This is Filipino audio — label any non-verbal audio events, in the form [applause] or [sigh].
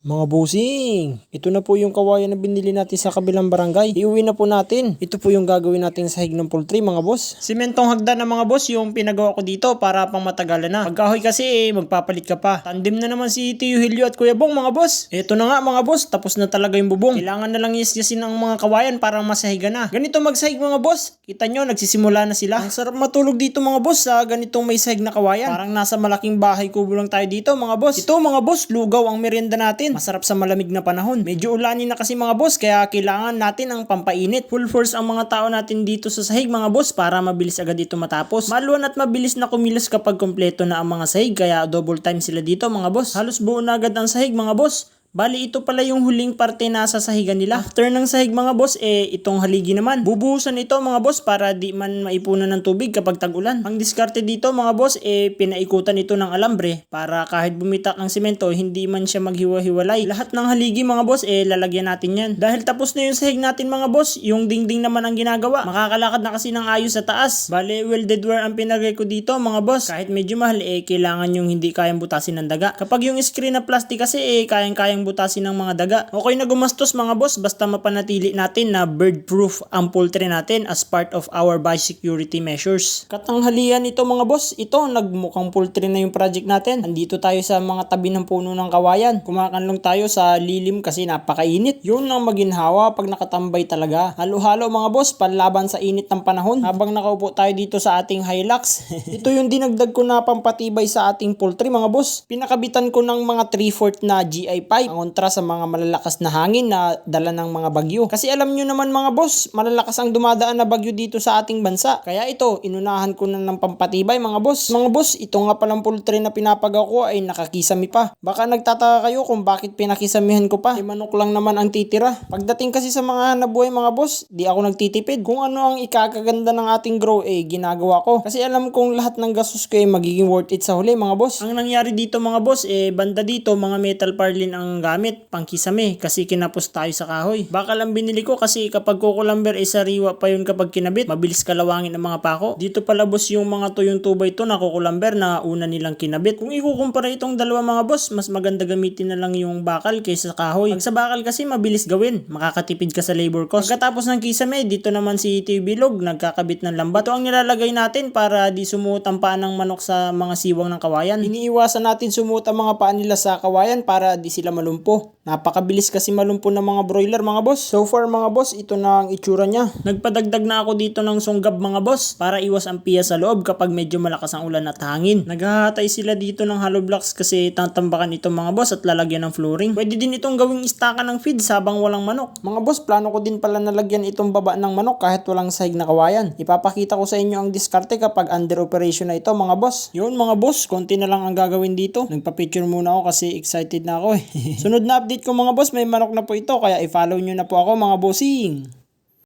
Mga bossing, ito na po yung kawayan na binili natin sa kabilang barangay. Iuwi na po natin. Ito po yung gagawin natin sa hig ng poultry mga boss. Simentong hagdan na mga boss yung pinagawa ko dito para pang matagalan na. Pagkahoy kasi eh, magpapalit ka pa. Tandem na naman si Tio Hilio at Kuya Bong mga boss. Ito na nga mga boss, tapos na talaga yung bubong. Kailangan na lang isyasin ang mga kawayan para masahiga na. Ganito magsahig mga boss. Kita nyo, nagsisimula na sila. Ang sarap matulog dito mga boss sa ganitong may sahig na kawayan. Parang nasa malaking bahay kubo lang tayo dito mga boss. Ito mga boss, lugaw ang merienda natin. Masarap sa malamig na panahon. Medyo ulanin na kasi mga boss kaya kailangan natin ang pampainit. Full force ang mga tao natin dito sa sahig mga boss para mabilis agad ito matapos. Maluwan at mabilis na kumilos kapag kompleto na ang mga sahig kaya double time sila dito mga boss. Halos buo na agad ang sahig mga boss. Bali, ito pala yung huling parte na sa sahigan nila. After ng sahig mga boss, eh, itong haligi naman. Bubuhusan ito mga boss para di man maipunan ng tubig kapag tag-ulan. Ang diskarte dito mga boss, eh, pinaikutan ito ng alambre para kahit bumitak ang simento, hindi man siya maghiwa-hiwalay. Lahat ng haligi mga boss, eh, lalagyan natin yan. Dahil tapos na yung sahig natin mga boss, yung dingding naman ang ginagawa. Makakalakad na kasi ng ayos sa taas. Bali, welded wire ang pinagay ko dito mga boss. Kahit medyo mahal, eh, kailangan yung hindi kayang butasin ng daga. Kapag yung screen na plastic kasi, eh, kayang-kayang butasin ng mga daga. Okay na gumastos mga boss, basta mapanatili natin na bird-proof ang poultry natin as part of our biosecurity measures. Katanghalian ito mga boss, ito nagmukhang poultry na yung project natin. Andito tayo sa mga tabi ng puno ng kawayan. Kumakanlong tayo sa lilim kasi napakainit. Yun ang maginhawa pag nakatambay talaga. Halo-halo mga boss, panlaban sa init ng panahon. Habang nakaupo tayo dito sa ating Hilux. [laughs] ito yung dinagdag ko na pampatibay sa ating poultry mga boss. Pinakabitan ko ng mga 3-4 na GI pipe. Ang kontra sa mga malalakas na hangin na dala ng mga bagyo. Kasi alam nyo naman mga boss, malalakas ang dumadaan na bagyo dito sa ating bansa. Kaya ito, inunahan ko na ng pampatibay mga boss. Mga boss, ito nga palang poultry na pinapagaw ko ay nakakisami pa. Baka nagtataka kayo kung bakit pinakisamihan ko pa. Eh, manok lang naman ang titira. Pagdating kasi sa mga nabuhay mga boss, di ako nagtitipid. Kung ano ang ikakaganda ng ating grow, eh ginagawa ko. Kasi alam kong lahat ng gastos ko ay magiging worth it sa huli mga boss. Ang nangyari dito mga boss, eh banda dito mga metal parlin ang gamit pangkisame kasi kinapos tayo sa kahoy. Baka lang binili ko kasi kapag kukulamber eh sariwa pa yun kapag kinabit. Mabilis kalawangin ang mga pako. Dito pala boss yung mga tuyong tubay to na kukulamber na una nilang kinabit. Kung ikukumpara itong dalawa mga boss, mas maganda gamitin na lang yung bakal kaysa kahoy. Pag sa bakal kasi mabilis gawin. Makakatipid ka sa labor cost. Pagkatapos ng kisame, dito naman si Tio Bilog nagkakabit ng lambat. Ito ang nilalagay natin para di sumuot ang paa ng manok sa mga siwang ng kawayan. Iniiwasan natin sumuot ang mga paa nila sa kawayan para di sila lumpuh. Napakabilis kasi malumpo ng mga broiler mga boss. So far mga boss, ito na ang itsura niya. Nagpadagdag na ako dito ng sunggab mga boss para iwas ang piya sa loob kapag medyo malakas ang ulan at hangin. Naghahatay sila dito ng hollow blocks kasi tatambakan itong mga boss at lalagyan ng flooring. Pwede din itong gawing istakan ng feed habang walang manok. Mga boss, plano ko din pala nalagyan itong baba ng manok kahit walang sahig na kawayan. Ipapakita ko sa inyo ang diskarte kapag under operation na ito mga boss. Yun mga boss, konti na lang ang gagawin dito. Nagpa-picture muna ako kasi excited na ako eh. [laughs] Sunod na update ko mga boss, may manok na po ito kaya i-follow nyo na po ako mga bossing.